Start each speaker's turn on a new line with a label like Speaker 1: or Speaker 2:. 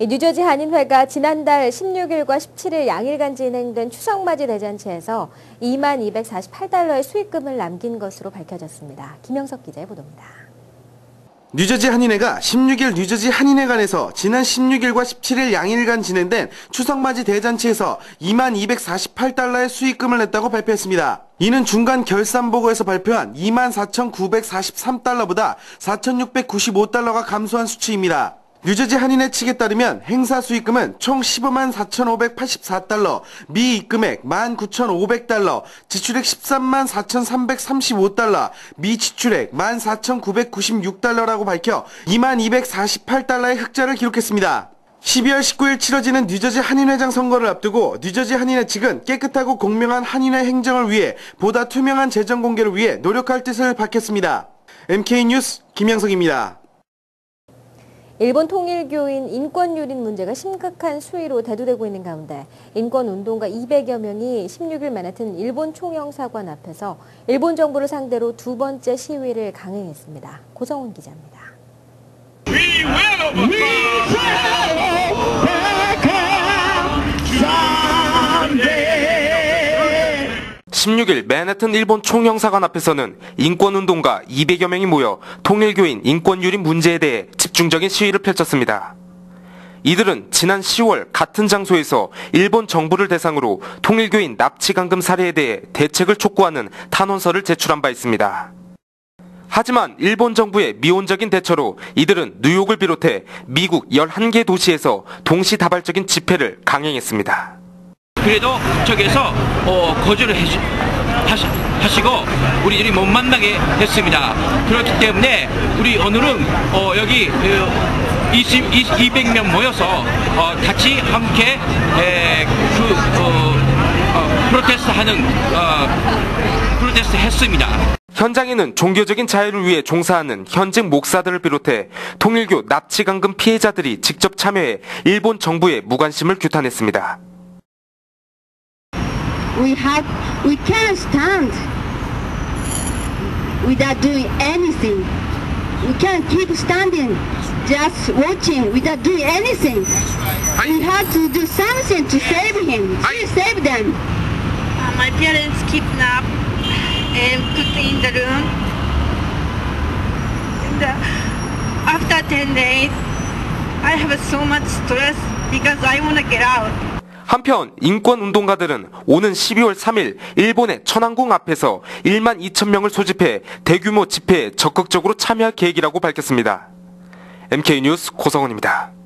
Speaker 1: 이 뉴저지 한인회가 지난달 16일과 17일 양일간 진행된 추석맞이 대잔치에서 2만 248달러의 수익금을 남긴 것으로 밝혀졌습니다. 김영석 기자의 보도입니다.
Speaker 2: 뉴저지 한인회가 16일 뉴저지 한인회관에서 지난 16일과 17일 양일간 진행된 추석맞이 대잔치에서 2만 248달러의 수익금을 냈다고 발표했습니다. 이는 중간 결산 보고에서 발표한 2만 4,943달러보다 4,695달러가 감소한 수치입니다. 뉴저지 한인회 측에 따르면 행사 수익금은 총 15만 4,584달러, 미 입금액 19,500달러, 지출액 13만 4,335달러, 미 지출액 14,996달러라고 밝혀 2만 248달러의 흑자를 기록했습니다. 12월 19일 치러지는 뉴저지 한인회장 선거를 앞두고 뉴저지 한인회 측은 깨끗하고 공명한 한인회 행정을 위해 보다 투명한 재정 공개를 위해 노력할 뜻을 밝혔습니다. MK뉴스 김영석입니다.
Speaker 1: 일본 통일교인 인권유린 문제가 심각한 수위로 대두되고 있는 가운데 인권운동가 200여 명이 16일 맨하튼 일본 총영사관 앞에서 일본 정부를 상대로 두 번째 시위를 강행했습니다. 고성훈 기자입니다.
Speaker 3: 16일 맨해튼 일본 총영사관 앞에서는 인권운동가 200여 명이 모여 통일교인 인권유린 문제에 대해 집중적인 시위를 펼쳤습니다. 이들은 지난 10월 같은 장소에서 일본 정부를 대상으로 통일교인 납치강금 사례에 대해 대책을 촉구하는 탄원서를 제출한 바 있습니다. 하지만 일본 정부의 미온적인 대처로 이들은 뉴욕을 비롯해 미국 11개 도시에서 동시다발적인 집회를 강행했습니다.
Speaker 4: 그래도 저기에서 어, 거절을 해시, 하시, 하시고 우리들이 못 만나게 했습니다. 그렇기 때문에 우리 오늘은 어, 여기 어, 20, 20, 200명 모여서 어, 같이 함께 에, 그 어, 어, 프로테스트 하는 어, 프로테스트 했습니다.
Speaker 3: 현장에는 종교적인 자유를 위해 종사하는 현직 목사들을 비롯해 통일교 납치 강금 피해자들이 직접 참여해 일본 정부의 무관심을 규탄했습니다.
Speaker 5: We have we can't stand without doing anything. We can't keep standing just watching without doing anything. We have to do something to save him. To save them.
Speaker 6: Uh, my parents kidnapped and put in the room. And uh, after 10 days, I have so much stress because I want to get out.
Speaker 3: 한편 인권운동가들은 오는 12월 3일 일본의 천왕궁 앞에서 1만 2천 명을 소집해 대규모 집회에 적극적으로 참여할 계획이라고 밝혔습니다. MK뉴스 고성원입니다.